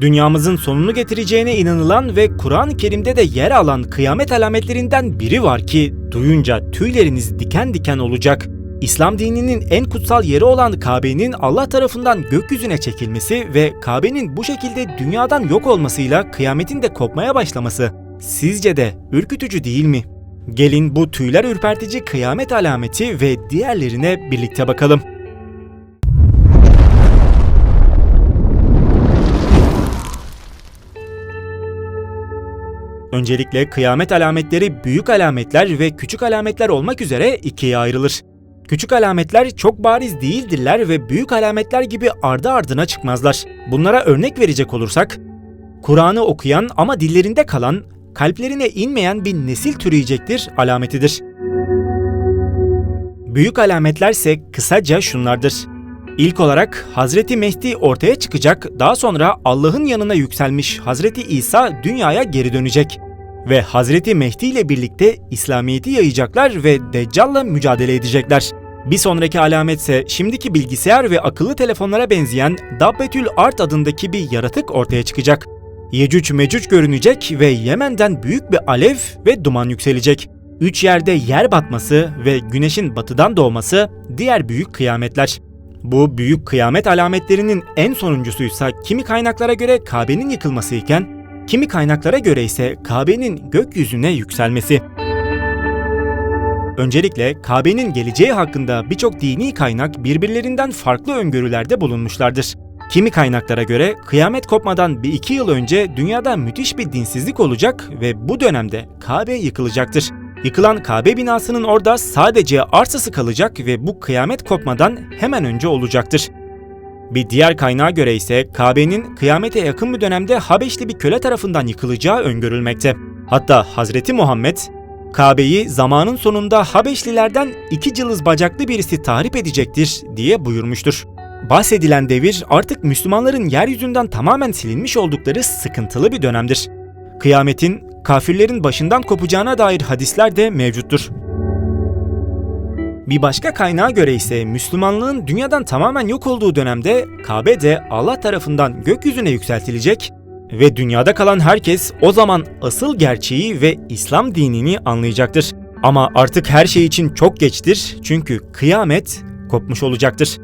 Dünyamızın sonunu getireceğine inanılan ve Kur'an-ı Kerim'de de yer alan kıyamet alametlerinden biri var ki duyunca tüyleriniz diken diken olacak. İslam dininin en kutsal yeri olan Kabe'nin Allah tarafından gökyüzüne çekilmesi ve Kabe'nin bu şekilde dünyadan yok olmasıyla kıyametin de kopmaya başlaması sizce de ürkütücü değil mi? Gelin bu tüyler ürpertici kıyamet alameti ve diğerlerine birlikte bakalım. Öncelikle kıyamet alametleri büyük alametler ve küçük alametler olmak üzere ikiye ayrılır. Küçük alametler çok bariz değildirler ve büyük alametler gibi ardı ardına çıkmazlar. Bunlara örnek verecek olursak, Kur'an'ı okuyan ama dillerinde kalan, kalplerine inmeyen bir nesil türüyecektir alametidir. Büyük alametlerse kısaca şunlardır. İlk olarak Hazreti Mehdi ortaya çıkacak, daha sonra Allah'ın yanına yükselmiş Hazreti İsa dünyaya geri dönecek. Ve Hazreti Mehdi ile birlikte İslamiyet'i yayacaklar ve Deccal'la mücadele edecekler. Bir sonraki alametse şimdiki bilgisayar ve akıllı telefonlara benzeyen Dabbetül Art adındaki bir yaratık ortaya çıkacak. Yecüc Mecüc görünecek ve Yemen'den büyük bir alev ve duman yükselecek. Üç yerde yer batması ve güneşin batıdan doğması diğer büyük kıyametler. Bu büyük kıyamet alametlerinin en sonuncusuysa kimi kaynaklara göre Kabe'nin yıkılması iken, kimi kaynaklara göre ise Kabe'nin gökyüzüne yükselmesi. Öncelikle Kabe'nin geleceği hakkında birçok dini kaynak birbirlerinden farklı öngörülerde bulunmuşlardır. Kimi kaynaklara göre kıyamet kopmadan bir iki yıl önce dünyada müthiş bir dinsizlik olacak ve bu dönemde Kabe yıkılacaktır. Yıkılan Kabe binasının orada sadece arsası kalacak ve bu kıyamet kopmadan hemen önce olacaktır. Bir diğer kaynağa göre ise Kabe'nin kıyamete yakın bir dönemde Habeşli bir köle tarafından yıkılacağı öngörülmekte. Hatta Hazreti Muhammed, Kabe'yi zamanın sonunda Habeşlilerden iki cılız bacaklı birisi tahrip edecektir diye buyurmuştur. Bahsedilen devir artık Müslümanların yeryüzünden tamamen silinmiş oldukları sıkıntılı bir dönemdir. Kıyametin kafirlerin başından kopacağına dair hadisler de mevcuttur. Bir başka kaynağa göre ise Müslümanlığın dünyadan tamamen yok olduğu dönemde Kabe de Allah tarafından gökyüzüne yükseltilecek ve dünyada kalan herkes o zaman asıl gerçeği ve İslam dinini anlayacaktır. Ama artık her şey için çok geçtir çünkü kıyamet kopmuş olacaktır.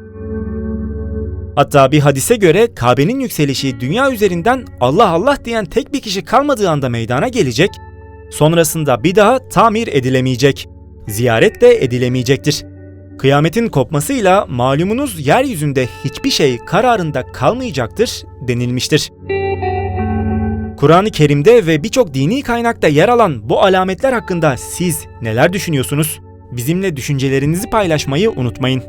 Hatta bir hadise göre Kabe'nin yükselişi dünya üzerinden Allah Allah diyen tek bir kişi kalmadığı anda meydana gelecek, sonrasında bir daha tamir edilemeyecek, ziyaret de edilemeyecektir. Kıyametin kopmasıyla malumunuz yeryüzünde hiçbir şey kararında kalmayacaktır denilmiştir. Kur'an-ı Kerim'de ve birçok dini kaynakta yer alan bu alametler hakkında siz neler düşünüyorsunuz? Bizimle düşüncelerinizi paylaşmayı unutmayın.